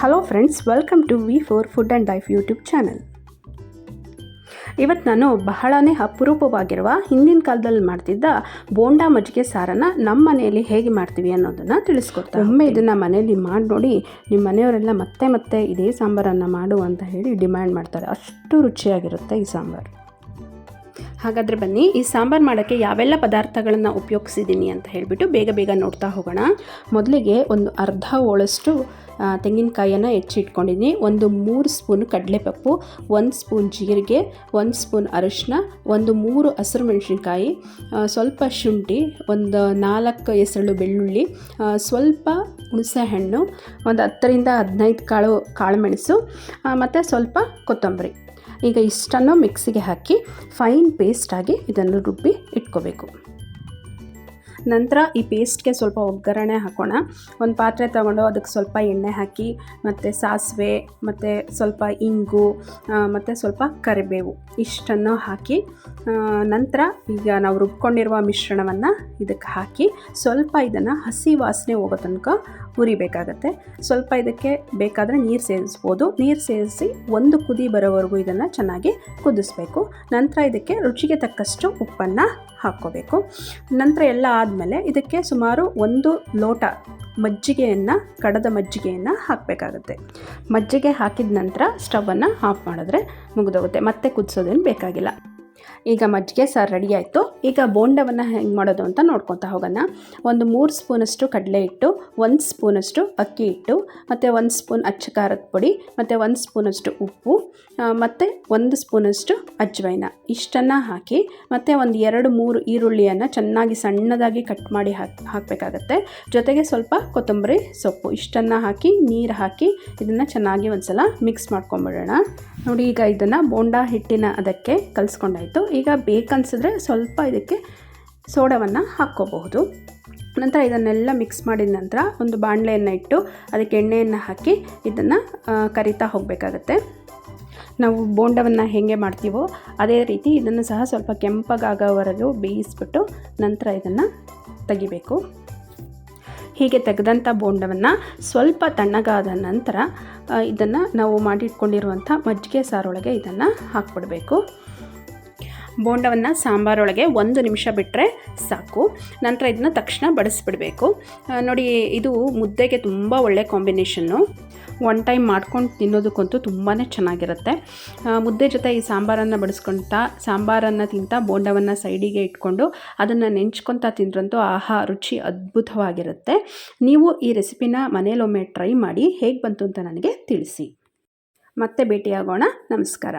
Hello friends welcome to V four food and life YouTube channel ಇವತ್ತು ನಾನು ಬಹಳನೇ ಅಪರೂಪವಾಗಿರುವ ಹಿಂದಿನ ಕಾಲದಲ್ಲಿ ಮಾಡ್ತಿದ್ದ ಬೋಂಡಾ ಮಜ್ಜಿಗೆ ಸಾರನ್ನು ನಮ್ಮ ಮನೆಯಲ್ಲಿ ಹೇಗೆ ಮಾಡ್ತೀವಿ ಅನ್ನೋದನ್ನು ತಿಳಿಸ್ಕೊಡ್ತಾರೆ ಒಮ್ಮೆ ಇದನ್ನು ಮನೆಯಲ್ಲಿ ಮಾಡಿ ನೋಡಿ ನಿಮ್ಮ ಮನೆಯವರೆಲ್ಲ ಮತ್ತೆ ಮತ್ತೆ ಇದೇ ಸಾಂಬಾರನ್ನು ಮಾಡು ಅಂತ ಹೇಳಿ ಡಿಮ್ಯಾಂಡ್ ಮಾಡ್ತಾರೆ. ಅಷ್ಟು ರುಚಿಯಾಗಿರುತ್ತೆ ಈ ಸಾಂಬಾರು. ಹಾಗಾದರೆ ಬನ್ನಿ ಈ ಸಾಂಬಾರು ಮಾಡೋಕ್ಕೆ ಯಾವೆಲ್ಲ ಪದಾರ್ಥಗಳನ್ನು ಉಪಯೋಗಿಸಿದ್ದೀನಿ ಅಂತ ಹೇಳಿಬಿಟ್ಟು ಬೇಗ ಬೇಗ ನೋಡ್ತಾ ಹೋಗೋಣ. ಮೊದಲಿಗೆ ಒಂದು ಅರ್ಧ ಹೋಳಷ್ಟು ತೆಂಗಿನಕಾಯಿಯನ್ನು ಹೆಚ್ಚಿಟ್ಕೊಂಡಿದ್ದೀನಿ ಒಂದು ಮೂರು ಸ್ಪೂನ್ ಕಡಲೆಪಪ್ಪು ಒಂದು ಸ್ಪೂನ್ ಜೀರಿಗೆ ಒಂದು ಸ್ಪೂನ್ ಅರಿಶಿನ ಒಂದು ಮೂರು ಹಸಿರು ಮೆಣಸಿನ್ಕಾಯಿ ಸ್ವಲ್ಪ ಶುಂಠಿ ಒಂದು ನಾಲ್ಕು ಎಸಳು ಬೆಳ್ಳುಳ್ಳಿ ಆ, ಸ್ವಲ್ಪ ಹುಣಸೆಹಣ್ಣು ಒಂದು ಹತ್ತರಿಂದ ಹದಿನೈದು ಕಾಳು ಕಾಳುಮೆಣಸು ಮತ್ತು ಸ್ವಲ್ಪ ಕೊತ್ತಂಬರಿ. ಈಗ ಇಷ್ಟನ್ನು ಮಿಕ್ಸಿಗೆ ಹಾಕಿ ಫೈನ್ ಪೇಸ್ಟಾಗಿ ಇದನ್ನು ರುಬ್ಬಿ ಇಟ್ಕೋಬೇಕು. ನಂತರ ಈ ಪೇಸ್ಟ್ಗೆ ಸ್ವಲ್ಪ ಒಗ್ಗರಣೆ ಹಾಕೋಣ. ಒಂದು ಪಾತ್ರೆ ತಗೊಂಡು ಅದಕ್ಕೆ ಸ್ವಲ್ಪ ಎಣ್ಣೆ ಹಾಕಿ, ಮತ್ತು ಸಾಸಿವೆ, ಮತ್ತು ಸ್ವಲ್ಪ ಇಂಗು ಮತ್ತು ಸ್ವಲ್ಪ ಕರಿಬೇವು ಇಷ್ಟನ್ನು ಹಾಕಿ ನಂತರ ಈಗ ನಾವು ರುಬ್ಕೊಂಡಿರುವ ಮಿಶ್ರಣವನ್ನು ಇದಕ್ಕೆ ಹಾಕಿ, ಸ್ವಲ್ಪ ಇದನ್ನು ಹಸಿ ವಾಸನೆ ಹೋಗೋ ತನಕ ಹುರಿಬೇಕಾಗತ್ತೆ. ಸ್ವಲ್ಪ ಇದಕ್ಕೆ ಬೇಕಾದರೆ ನೀರು ಸೇರಿಸ್ಬೋದು. ನೀರು ಸೇರಿಸಿ ಒಂದು ಕುದಿ ಬರೋವರೆಗೂ ಇದನ್ನು ಚೆನ್ನಾಗಿ ಕುದಿಸ್ಬೇಕು. ನಂತರ ಇದಕ್ಕೆ ರುಚಿಗೆ ತಕ್ಕಷ್ಟು ಉಪ್ಪನ್ನು ಹಾಕ್ಕೋಬೇಕು. ನಂತರ ಎಲ್ಲ ಆದಮೇಲೆ ಇದಕ್ಕೆ ಸುಮಾರು ಒಂದು ಲೋಟ ಮಜ್ಜಿಗೆಯನ್ನು, ಕಡದ ಮಜ್ಜಿಗೆಯನ್ನು ಹಾಕಬೇಕಾಗುತ್ತೆ. ಮಜ್ಜಿಗೆ ಹಾಕಿದ ನಂತರ ಸ್ಟವನ್ನು ಆಫ್ ಮಾಡಿದ್ರೆ ಮುಗಿದೋಗುತ್ತೆ. ಮತ್ತೆ ಕುದಿಸೋದೇನು ಬೇಕಾಗಿಲ್ಲ. ಈಗ ಮಜ್ಜಿಗೆ ಸಾರು ರೆಡಿ ಆಯಿತು. ಈಗ ಬೋಂಡವನ್ನು ಹೆಂಗೆ ಮಾಡೋದು ಅಂತ ನೋಡ್ಕೊತಾ ಹೋಗೋಣ. ಒಂದು ಮೂರು ಸ್ಪೂನಷ್ಟು ಕಡಲೆ ಹಿಟ್ಟು, ಒಂದು ಸ್ಪೂನಷ್ಟು ಅಕ್ಕಿ ಹಿಟ್ಟು, ಮತ್ತು ಒಂದು ಸ್ಪೂನ್ ಅಚ್ಚ ಖಾರದ ಪುಡಿ, ಮತ್ತು ಒಂದು ಸ್ಪೂನಷ್ಟು ಉಪ್ಪು ಮತ್ತು ಒಂದು ಸ್ಪೂನಷ್ಟು ಅಜ್ವೈನ. ಇಷ್ಟನ್ನು ಹಾಕಿ, ಮತ್ತು ಒಂದು ಎರಡು ಮೂರು ಈರುಳ್ಳಿಯನ್ನು ಚೆನ್ನಾಗಿ ಸಣ್ಣದಾಗಿ ಕಟ್ ಮಾಡಿ ಹಾಕಿ, ಹಾಕಬೇಕಾಗತ್ತೆ. ಜೊತೆಗೆ ಸ್ವಲ್ಪ ಕೊತ್ತಂಬರಿ ಸೊಪ್ಪು. ಇಷ್ಟನ್ನು ಹಾಕಿ, ನೀರು ಹಾಕಿ, ಇದನ್ನು ಚೆನ್ನಾಗಿ ಒಂದು ಸಲ ಮಿಕ್ಸ್ ಮಾಡ್ಕೊಂಬಿಡೋಣ. ನೋಡಿ ಈಗ ಇದನ್ನು ಬೋಂಡ ಹಿಟ್ಟಿನ ಅದಕ್ಕೆ ಕಲಿಸ್ಕೊಂಡಾಯಿತು ಈಗ ಬೇಕನ್ಸಿದ್ರೆ ಸ್ವಲ್ಪ ಇದಕ್ಕೆ ಸೋಡವನ್ನು ಹಾಕ್ಕೋಬಹುದು. ನಂತರ ಇದನ್ನೆಲ್ಲ ಮಿಕ್ಸ್ ಮಾಡಿದ ನಂತರ ಒಂದು ಬಾಣಲೆಯನ್ನು ಇಟ್ಟು ಅದಕ್ಕೆ ಎಣ್ಣೆಯನ್ನು ಹಾಕಿ ಇದನ್ನು ಕರಿತಾ ಹೋಗಬೇಕಾಗತ್ತೆ. ನಾವು ಬೋಂಡವನ್ನು ಹೇಗೆ ಮಾಡ್ತೀವೋ ಅದೇ ರೀತಿ ಇದನ್ನು ಸಹ ಸ್ವಲ್ಪ ಕೆಂಪಗಾಗೋವರೆಗೂ ಬೇಯಿಸ್ಬಿಟ್ಟು ನಂತರ ಇದನ್ನು ತೆಗಿಬೇಕು. ಹೀಗೆ ತೆಗೆದಂಥ ಬೋಂಡವನ್ನು ಸ್ವಲ್ಪ ತಣ್ಣಗಾದ ನಂತರ ಇದನ್ನು ನಾವು ಮಾಡಿಟ್ಕೊಂಡಿರುವಂಥ ಮಜ್ಜಿಗೆ ಸಾರೊಳಗೆ ಇದನ್ನು ಹಾಕ್ಬಿಡಬೇಕು. ಬೋಂಡವನ್ನು ಸಾಂಬಾರೊಳಗೆ ಒಂದು ನಿಮಿಷ ಬಿಟ್ಟರೆ ಸಾಕು. ನಂತರ ಇದನ್ನ ತಕ್ಷಣ ಬಡಿಸ್ಬಿಡಬೇಕು. ನೋಡಿ, ಇದು ಮುದ್ದೆಗೆ ತುಂಬ ಒಳ್ಳೆ ಕಾಂಬಿನೇಷನ್ನು. ಒನ್ ಟೈಮ್ ಮಾಡ್ಕೊಂಡು ತಿನ್ನೋದಕ್ಕಂತೂ ತುಂಬಾ ಚೆನ್ನಾಗಿರುತ್ತೆ. ಮುದ್ದೆ ಜೊತೆ ಈ ಸಾಂಬಾರನ್ನು ಬಡಿಸ್ಕೊಳ್ತಾ ಸಾಂಬಾರನ್ನು ತಿಂತಾ ಬೋಂಡವನ್ನು ಸೈಡಿಗೆ ಇಟ್ಕೊಂಡು ಅದನ್ನು ನೆಂಚ್ಕೊತಾ ತಿಂದ್ರಂತೂ ಆಹಾ, ರುಚಿ ಅದ್ಭುತವಾಗಿರುತ್ತೆ. ನೀವು ಈ ರೆಸಿಪಿನ ಮನೇಲೊಮ್ಮೆ ಟ್ರೈ ಮಾಡಿ ಹೇಗೆ ಬಂತು ಅಂತ ನನಗೆ ತಿಳಿಸಿ. ಮತ್ತೆ ಭೇಟಿಯಾಗೋಣ. ನಮಸ್ಕಾರ.